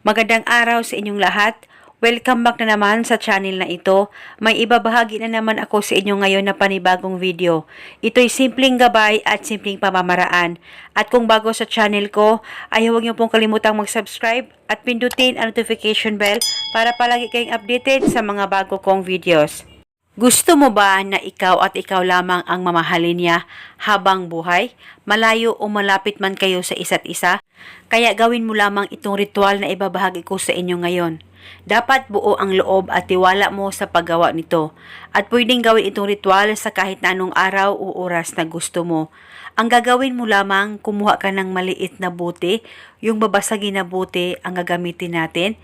Magandang araw sa inyong lahat. Welcome back na naman sa channel na ito. May ibabahagi na naman ako sa inyo ngayon na panibagong video. Ito'y simpleng gabay at simpleng pamamaraan. At kung bago sa channel ko, ay huwag niyo pong kalimutang mag-subscribe at pindutin ang notification bell para palagi kayong updated sa mga bago kong videos. Gusto mo ba na ikaw at ikaw lamang ang mamahalin niya habang buhay? Malayo o malapit man kayo sa isa't isa? Kaya gawin mo lamang itong ritual na ibabahagi ko sa inyo ngayon. Dapat buo ang loob at tiwala mo sa paggawa nito. At pwedeng gawin itong ritual sa kahit anong araw o oras na gusto mo. Ang gagawin mo lamang, kumuha ka ng maliit na buti, yung babasagin na buti ang gagamitin natin.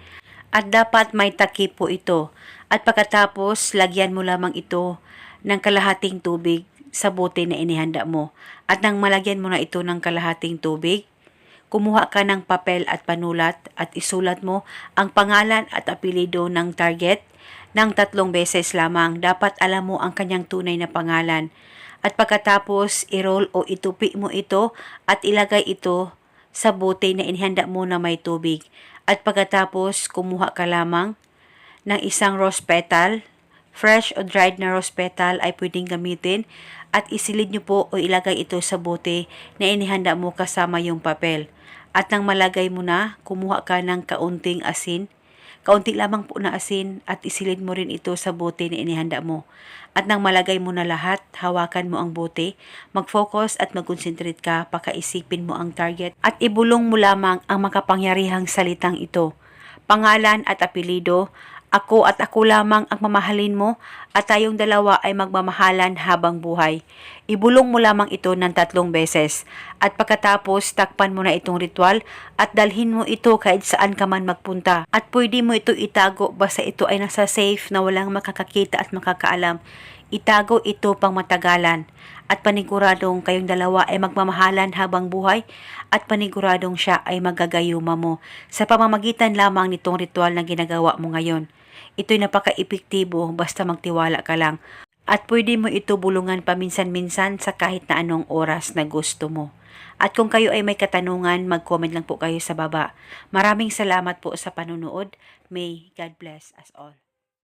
At dapat may takip po ito. At pagkatapos, lagyan mo lamang ito ng kalahating tubig sa bote na inihanda mo. At nang malagyan mo na ito ng kalahating tubig, kumuha ka ng papel at panulat at isulat mo ang pangalan at apelido ng target ng tatlong beses lamang. Dapat alam mo ang kanyang tunay na pangalan. At pagkatapos, i-roll o itupi mo ito at ilagay ito sa bote na inihanda mo na may tubig. At pagkatapos, kumuha ka lamang ng isang rose petal. Fresh o dried na rose petal ay pwedeng gamitin at isilid nyo po o ilagay ito sa bote na inihanda mo kasama yung papel. At nang malagay mo na, kumuha ka ng kaunting asin. Kaunti lamang po na asin at isilid mo rin ito sa bote na inihanda mo. At nang malagay mo na lahat, hawakan mo ang bote, mag-focus at mag-concentrate ka, pakaisipin mo ang target at ibulong mo lamang ang makapangyarihang salitang ito. Pangalan at apelido, ako at ako lamang ang mamahalin mo at tayong dalawa ay magmamahalan habang buhay. Ibulong mo lamang ito ng tatlong beses at pagkatapos takpan mo na itong ritual at dalhin mo ito kahit saan ka man magpunta. At pwede mo ito itago basta ito ay nasa safe na walang makakakita at makakaalam. Itago ito pang matagalan at paniguradong kayong dalawa ay magmamahalan habang buhay at paniguradong siya ay magagayuma mo sa pamamagitan lamang nitong ritual na ginagawa mo ngayon. Ito'y napaka-epektibo basta magtiwala ka lang at pwede mo ito bulungan paminsan-minsan sa kahit na anong oras na gusto mo. At kung kayo ay may katanungan, mag-comment lang po kayo sa baba. Maraming salamat po sa panunood. May God bless us all.